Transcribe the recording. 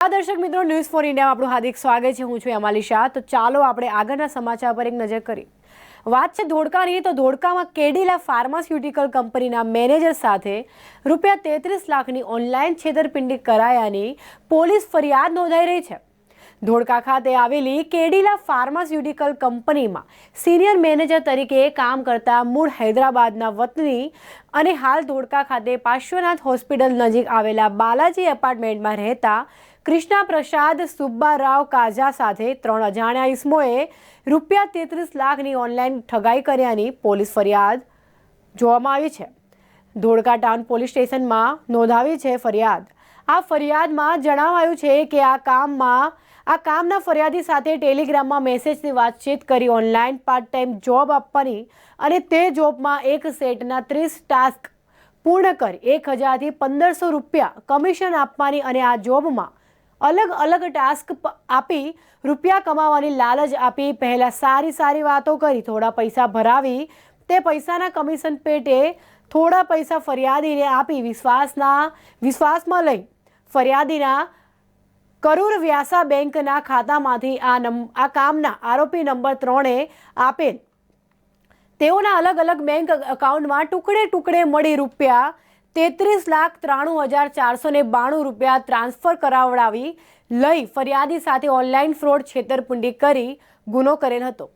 આ દર્શક મિત્રો ન્યૂઝ ફોર ઇન્ડિયામાં આપણું હાર્દિક સ્વાગત છે. હું છું અમાલી શાહ. તો ચાલો આપણે આગળના સમાચાર પર એક નજર કરીએ. વાત છે ધોળકાની. તો ધોળકામાં કેડીલા ફાર્માસ્યુટિકલ કંપનીના મેનેજર સાથે રૂપિયા તેત્રીસ લાખની ઓનલાઈન છેતરપિંડી કરાયાની પોલીસ ફરિયાદ નોંધાઈ રહી છે. ધોળકા ખાતે આવેલી કેડીલા ફાર્માસ્યુટિકલ કંપનીમાં સિનિયર મેનેજર તરીકે કામ કરતા મૂળ હૈદરાબાદના વતની અને હાલ ધોળકા ખાતે પાર્શ્વનાથ હોસ્પિટલ નજીક આવેલા બાલાજી એપાર્ટમેન્ટમાં રહેતા કૃષ્ણા પ્રસાદ સુબ્બારાવ કાજા સાથે ત્રણ અજાણ્યા ઇસમોએ રૂપિયા તેત્રીસ લાખની ઓનલાઈન ઠગાઈ કર્યાની પોલીસ ફરિયાદ જોવામાં આવી છે. ધોળકા ટાઉન પોલીસ સ્ટેશનમાં નોંધાવી છે ફરિયાદ. આ ફરિયાદમાં જણાવાયું છે કે આ કામમાં, આ કામના ફરિયાદી સાથે ટેલિગ્રામમાં મેસેજથી વાતચીત કરી ઓનલાઈન પાર્ટ ટાઈમ જોબ આપવાની અને તે જોબમાં એક સેટના ત્રીસ ટાસ્ક પૂર્ણ કરી એક હજારથી પંદરસો રૂપિયા કમિશન આપવાની અને આ જોબમાં અલગ અલગ ટાસ્ક આપી રૂપિયા કમાવાની લાલચ આપી પહેલાં સારી સારી વાતો કરી, થોડા પૈસા ભરાવી, તે પૈસાના કમિશન પેટે થોડા પૈસા ફરિયાદીને આપી વિશ્વાસના, વિશ્વાસમાં લઈ ફરિયાદીના કરૂર વ્યાસા બેંકના ખાતામાંથી આ નંબ આ કામના આરોપી નંબર ત્રણે આપેલ. તેઓના અલગ અલગ બેંક અકાઉન્ટમાં ટુકડે ટુકડે મળી રૂપિયા તેત્રીસ લાખ ત્રાણું હજાર ચારસો ને બાણું રૂપિયા ટ્રાન્સફર કરાવડાવી લઈ ફરિયાદી સાથે ઓનલાઈન ફ્રોડ છેતરપિંડી કરી ગુનો કરેલ હતો.